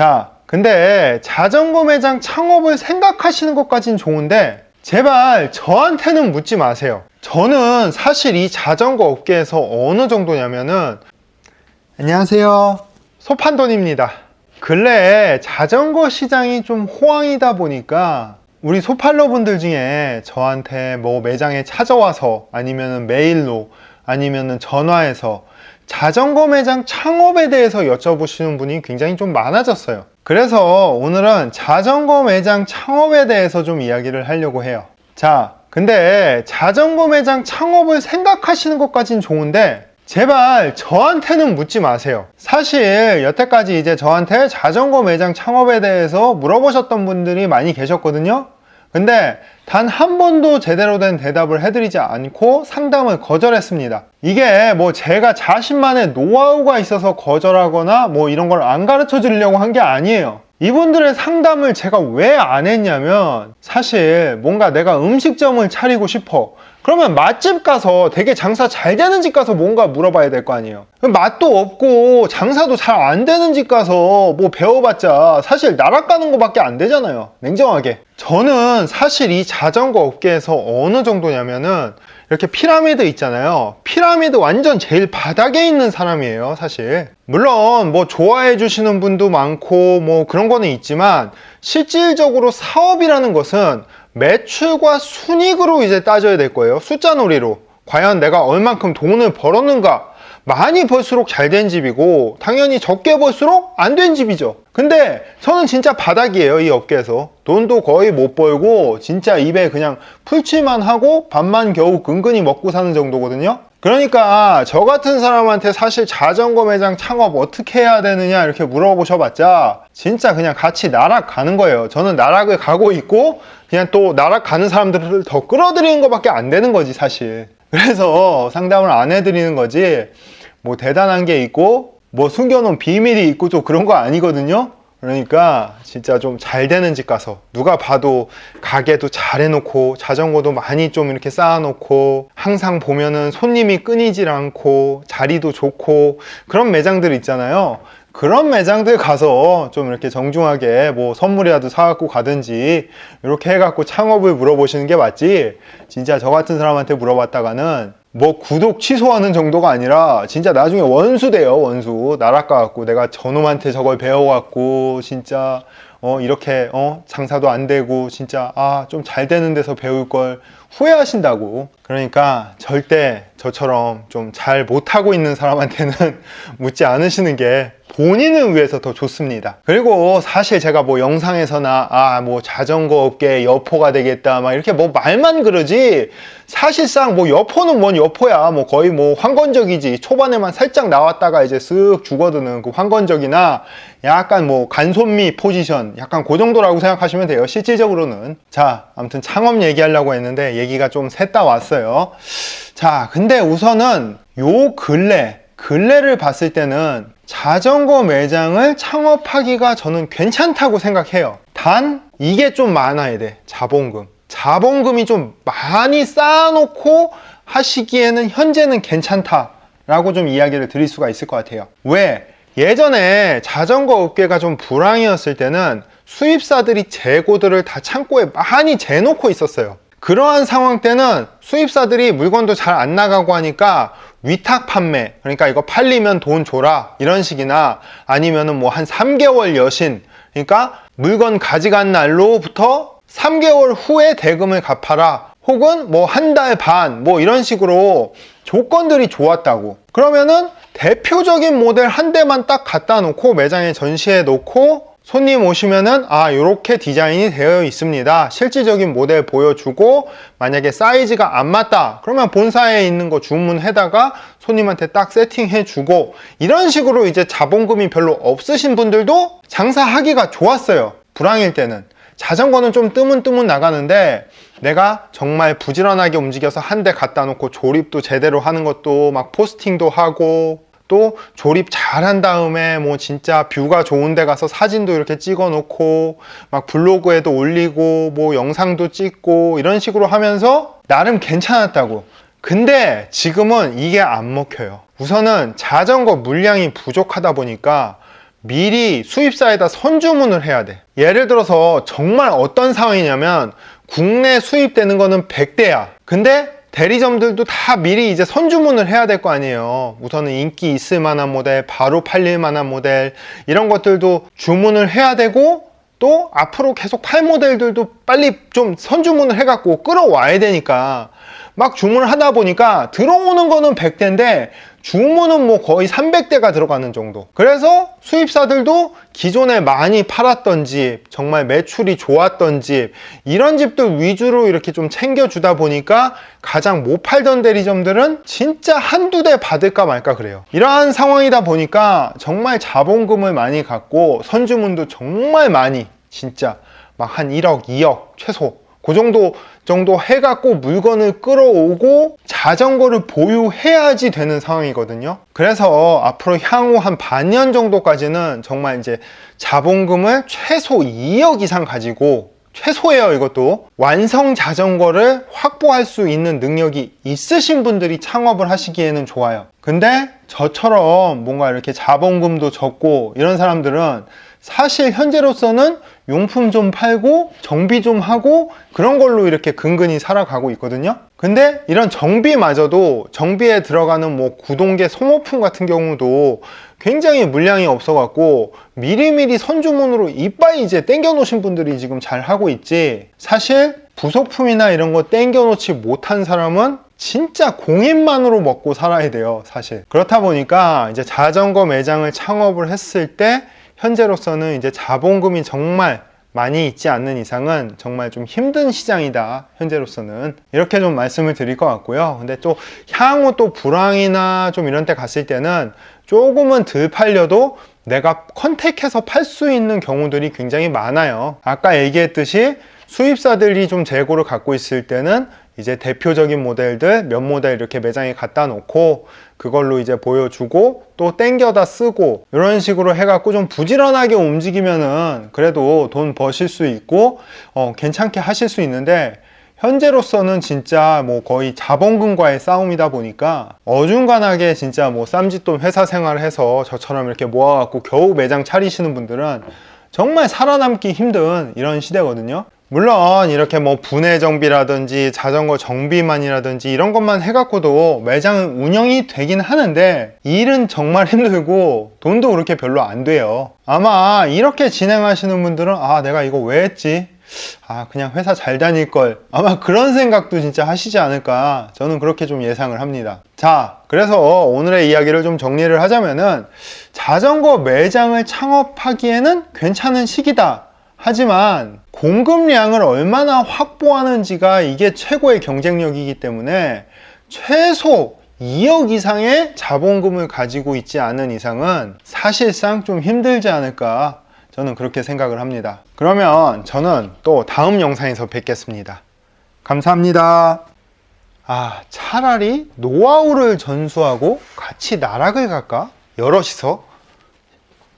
자, 근데 자전거 매장 창업을 생각하시는 것까진 좋은데 제발 저한테는 묻지 마세요. 저는 사실 이 자전거 업계에서 어느 정도냐면은 안녕하세요. 소판돈입니다. 근래에 자전거 시장이 좀 호황이다 보니까 우리 소팔러 분들 중에 저한테 뭐 매장에 찾아와서 아니면은 메일로 아니면은 전화해서 자전거 매장 창업에 대해서 여쭤보시는 분이 굉장히 좀 많아졌어요. 그래서 오늘은 자전거 매장 창업에 대해서 좀 이야기를 하려고 해요. 자, 근데 자전거 매장 창업을 생각하시는 것까진 좋은데 제발 저한테는 묻지 마세요. 사실 여태까지 이제 저한테 자전거 매장 창업에 대해서 물어보셨던 분들이 많이 계셨거든요. 근데 단 한 번도 제대로 된 대답을 해드리지 않고 상담을 거절했습니다. 이게 뭐 제가 자신만의 노하우가 있어서 거절하거나 뭐 이런 걸 안 가르쳐 드리려고 한 게 아니에요. 이분들의 상담을 제가 왜 안 했냐면 사실 뭔가 내가 음식점을 차리고 싶어. 그러면 맛집 가서 되게 장사 잘 되는 집 가서 뭔가 물어봐야 될 거 아니에요. 맛도 없고 장사도 잘 안 되는 집 가서 뭐 배워봤자 사실 나락 가는 거밖에 안 되잖아요. 냉정하게. 저는 사실 이 자전거 업계에서 어느 정도냐면은 이렇게 피라미드 있잖아요. 피라미드 완전 제일 바닥에 있는 사람이에요, 사실. 물론 뭐 좋아해 주시는 분도 많고 뭐 그런 거는 있지만 실질적으로 사업이라는 것은 매출과 순익으로 이제 따져야 될 거예요. 숫자 놀이로. 과연 내가 얼만큼 돈을 벌었는가? 많이 벌수록 잘 된 집이고 당연히 적게 벌수록 안 된 집이죠. 근데 저는 진짜 바닥이에요 이 업계에서 돈도 거의 못 벌고 진짜 입에 그냥 풀칠만 하고 밥만 겨우 근근히 먹고 사는 정도거든요. 그러니까 저 같은 사람한테 사실 자전거 매장 창업 어떻게 해야 되느냐 이렇게 물어보셔봤자 진짜 그냥 같이 나락 가는 거예요. 저는 나락을 가고 있고 그냥 또 나락 가는 사람들을 더 끌어들이는 것밖에 안 되는 거지 사실. 그래서 상담을 안 해드리는 거지 뭐 대단한 게 있고 뭐 숨겨놓은 비밀이 있고 또 그런 거 아니거든요. 그러니까 진짜 좀 잘 되는 집 가서 누가 봐도 가게도 잘 해놓고 자전거도 많이 좀 이렇게 쌓아놓고 항상 보면은 손님이 끊이질 않고 자리도 좋고 그런 매장들 있잖아요. 그런 매장들 가서 좀 이렇게 정중하게 뭐 선물이라도 사갖고 가든지 이렇게 해갖고 창업을 물어보시는 게 맞지 진짜 저 같은 사람한테 물어봤다가는 뭐 구독 취소하는 정도가 아니라 진짜 나중에 원수 돼요 원수. 나락가 갖고 내가 저놈한테 저걸 배워갖고 진짜 어 이렇게 어 장사도 안 되고 진짜 아 좀 잘 되는 데서 배울 걸 후회하신다고. 그러니까 절대 저처럼 좀 잘 못하고 있는 사람한테는 묻지 않으시는 게 본인을 위해서 더 좋습니다. 그리고 사실 제가 뭐 영상에서나 아 뭐 자전거 업계 여포가 되겠다 막 이렇게 뭐 말만 그러지 사실상 뭐 여포는 뭔 여포야. 뭐 거의 뭐 황건적이지. 초반에만 살짝 나왔다가 이제 쓱 죽어드는 그 황건적이나 약간 뭐 간손미 포지션 약간 그 정도라고 생각하시면 돼요. 실질적으로는. 자 아무튼 창업 얘기하려고 했는데 얘기가 좀 샜다 왔어요. 자 근데 우선은 요 근래 근래를 봤을 때는 자전거 매장을 창업하기가 저는 괜찮다고 생각해요. 단, 이게 좀 많아야 돼. 자본금. 자본금이 좀 많이 쌓아놓고 하시기에는 현재는 괜찮다라고 좀 이야기를 드릴 수가 있을 것 같아요. 왜? 예전에 자전거 업계가 좀 불황이었을 때는 수입사들이 재고들을 다 창고에 많이 재놓고 있었어요. 그러한 상황 때는 수입사들이 물건도 잘 안 나가고 하니까 위탁 판매 그러니까 이거 팔리면 돈 줘라 이런 식이나 아니면은 뭐 한 3개월 여신 그러니까 물건 가져간 날로부터 3개월 후에 대금을 갚아라. 혹은 뭐 한 달 반 뭐 이런 식으로 조건들이 좋았다고. 그러면은 대표적인 모델 한 대만 딱 갖다 놓고 매장에 전시해 놓고 손님 오시면은 아 이렇게 디자인이 되어 있습니다. 실질적인 모델 보여주고 만약에 사이즈가 안 맞다. 그러면 본사에 있는 거 주문해다가 손님한테 딱 세팅해 주고 이런 식으로 이제 자본금이 별로 없으신 분들도 장사하기가 좋았어요. 불황일 때는. 자전거는 좀 뜨문뜨문 나가는데 내가 정말 부지런하게 움직여서 한 대 갖다 놓고 조립도 제대로 하는 것도 막 포스팅도 하고 또 조립 잘 한 다음에 뭐 진짜 뷰가 좋은 데 가서 사진도 이렇게 찍어 놓고 막 블로그에도 올리고 뭐 영상도 찍고 이런 식으로 하면서 나름 괜찮았다고. 근데 지금은 이게 안 먹혀요. 우선은 자전거 물량이 부족하다 보니까 미리 수입사에다 선주문을 해야 돼. 예를 들어서 정말 어떤 상황이냐면 국내 수입되는 거는 100대야. 근데 대리점들도 다 미리 이제 선주문을 해야 될 거 아니에요. 우선은 인기 있을 만한 모델, 바로 팔릴 만한 모델, 이런 것들도 주문을 해야 되고, 또 앞으로 계속 팔 모델들도 빨리 좀 선주문을 해갖고 끌어와야 되니까, 막 주문을 하다 보니까 들어오는 거는 100대인데, 주문은 뭐 거의 300대가 들어가는 정도. 그래서 수입사들도 기존에 많이 팔았던 집, 정말 매출이 좋았던 집, 이런 집들 위주로 이렇게 좀 챙겨주다 보니까 가장 못 팔던 대리점들은 진짜 한두 대 받을까 말까 그래요. 이러한 상황이다 보니까 정말 자본금을 많이 갖고 선주문도 정말 많이, 진짜 막 한 1억, 2억 최소 그 정도 정도 해갖고 물건을 끌어오고 자전거를 보유해야지 되는 상황이거든요. 그래서 앞으로 향후 한 반년 정도까지는 정말 이제 자본금을 최소 2억 이상 가지고 최소예요, 이것도. 완성 자전거를 확보할 수 있는 능력이 있으신 분들이 창업을 하시기에는 좋아요. 근데 저처럼 뭔가 이렇게 자본금도 적고 이런 사람들은 사실 현재로서는 용품 좀 팔고 정비 좀 하고 그런 걸로 이렇게 근근히 살아가고 있거든요. 근데 이런 정비마저도 정비에 들어가는 뭐 구동계 소모품 같은 경우도 굉장히 물량이 없어 갖고 미리미리 선주문으로 이빨 이제 땡겨 놓으신 분들이 지금 잘 하고 있지. 사실 부속품이나 이런 거 땡겨 놓지 못한 사람은 진짜 공인만으로 먹고 살아야 돼요, 사실. 그렇다 보니까 이제 자전거 매장을 창업을 했을 때 현재로서는 이제 자본금이 정말 많이 있지 않는 이상은 정말 좀 힘든 시장이다 현재로서는. 이렇게 좀 말씀을 드릴 것 같고요. 근데 또 향후 또 불황이나 좀 이런 때 갔을 때는 조금은 덜 팔려도 내가 컨택해서 팔 수 있는 경우들이 굉장히 많아요. 아까 얘기했듯이 수입사들이 좀 재고를 갖고 있을 때는 이제 대표적인 모델들 몇 모델 이렇게 매장에 갖다 놓고 그걸로 이제 보여주고 또 땡겨다 쓰고 이런 식으로 해갖고 좀 부지런하게 움직이면은 그래도 돈 버실 수 있고 어, 괜찮게 하실 수 있는데 현재로서는 진짜 뭐 거의 자본금과의 싸움이다 보니까 어중간하게 진짜 뭐 쌈짓돈 회사 생활을 해서 저처럼 이렇게 모아갖고 겨우 매장 차리시는 분들은 정말 살아남기 힘든 이런 시대거든요. 물론 이렇게 뭐 분해 정비라든지 자전거 정비만이라든지 이런 것만 해갖고도 매장은 운영이 되긴 하는데 일은 정말 힘들고 돈도 그렇게 별로 안 돼요. 아마 이렇게 진행하시는 분들은 아 내가 이거 왜 했지? 아 그냥 회사 잘 다닐 걸 아마 그런 생각도 진짜 하시지 않을까 저는 그렇게 좀 예상을 합니다. 자 그래서 오늘의 이야기를 좀 정리를 하자면은 자전거 매장을 창업하기에는 괜찮은 시기다. 하지만 공급량을 얼마나 확보하는지가 이게 최고의 경쟁력이기 때문에 최소 2억 이상의 자본금을 가지고 있지 않은 이상은 사실상 좀 힘들지 않을까 저는 그렇게 생각을 합니다. 그러면 저는 또 다음 영상에서 뵙겠습니다. 감사합니다. 아, 차라리 노하우를 전수하고 같이 나락을 갈까? 여럿이서?